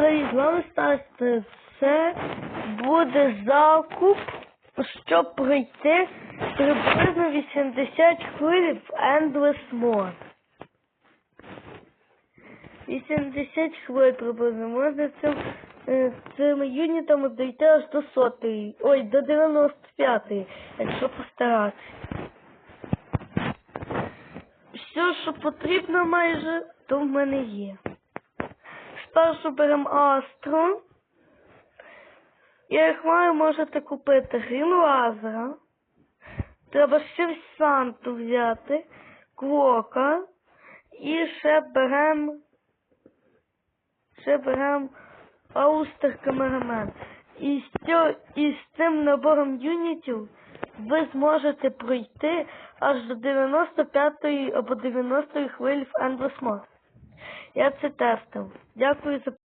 Привіт, з вами Стас. Це буде закуп, щоб пройти приблизно 80 хвилин в Endless Mode. 80 хвилин приблизно. Можна цим, е, цими юнітами дійти аж до сотої. Ой, до 95-ї, якщо постаратися. Все, що потрібно майже, то в мене є. Спершу беремо Астру. І як маю, можете купити грім лазера. Треба ще в Санту взяти, Квока. І ще беремо ще беремо Аустер Камерамен. І з, цього, і з цим набором юнітів ви зможете пройти аж до 95-ї або 90-ї хвилі в Endless Mode. Я це тестив. Дякую за